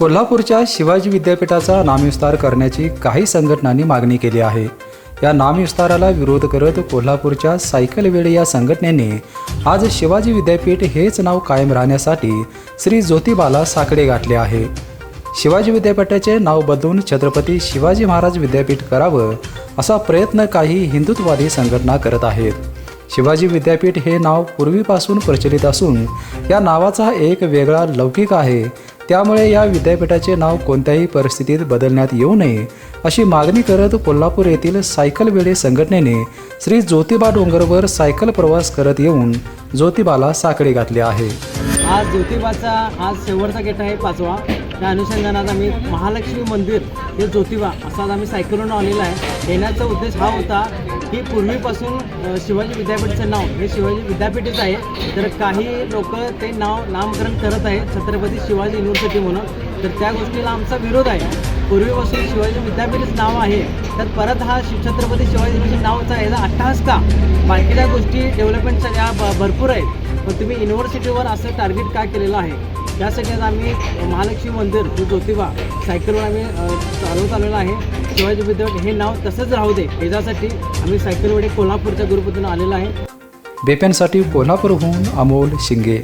कोल्हापूरच्या शिवाजी विद्यापीठाचा नामविस्तार करण्याची काही संघटनांनी मागणी केली आहे. या नामविस्ताराला विरोध करत कोल्हापूरच्या सायकल वेळे या संघटनेने आज शिवाजी विद्यापीठ हेच नाव कायम राहण्यासाठी श्री ज्योतिबाला साकडे गाठले आहे. शिवाजी विद्यापीठाचे नाव बदलून छत्रपती शिवाजी महाराज विद्यापीठ करावं असा प्रयत्न काही हिंदुत्ववादी संघटना करत आहेत. शिवाजी विद्यापीठ हे नाव पूर्वीपासून प्रचलित असून या नावाचा एक वेगळा लौकिक आहे. त्यामुळे या विद्यापीठाचे नाव कोणत्याही परिस्थितीत बदलण्यात येऊ नये अशी मागणी करत कोल्हापूर येथील सायकल वेळे संघटनेने श्री ज्योतिबा डोंगरवर सायकल प्रवास करत येऊन ज्योतिबाला साकडे घातले आहे. आज ज्योतिबाचा आज शेवटचा गेट आहे पाचवा. त्या अनुषंगानं आज आम्ही महालक्ष्मी मंदिर हे ज्योतिबा असा आज आम्ही सायकलून आलेला आहे. येण्याचा उद्देश हा होता की पूर्वीपासून शिवाजी विद्यापीठचं नाव हे शिवाजी विद्यापीठच आहे. तर काही लोक ते नाव नामकरण करत आहेत. छत्रपती शिवाजी युनिव्हर्सिटी म्हणून. तर त्या गोष्टीला आमचा विरोध आहे. पूर्वीपासून शिवाजी विद्यापीठच नाव आहे. तर परत हा शिव छत्रपती शिवाजी युनिव्हर्सिटी नावचा याचा अट्टहास का? बाकीच्या गोष्टी डेव्हलपमेंटच्या या भरपूर आहेत. पण तुम्ही युनिव्हर्सिटीवर असं टार्गेट का केलेलं आहे? त्यासाठी सगळ्यात आम्ही महालक्ष्मी मंदिर जो ज्योतिबा सायकलवर आम्ही चालवत आलेलो आहे. शिवाजी विद्यापीठ हे नाव तसंच राहू दे. याच्यासाठी आम्ही सायकलवर कोल्हापूरच्या गुरुपतीनं आलेलो आहे. बेप्यांसाठी कोल्हापूरहून अमोल शिंगे.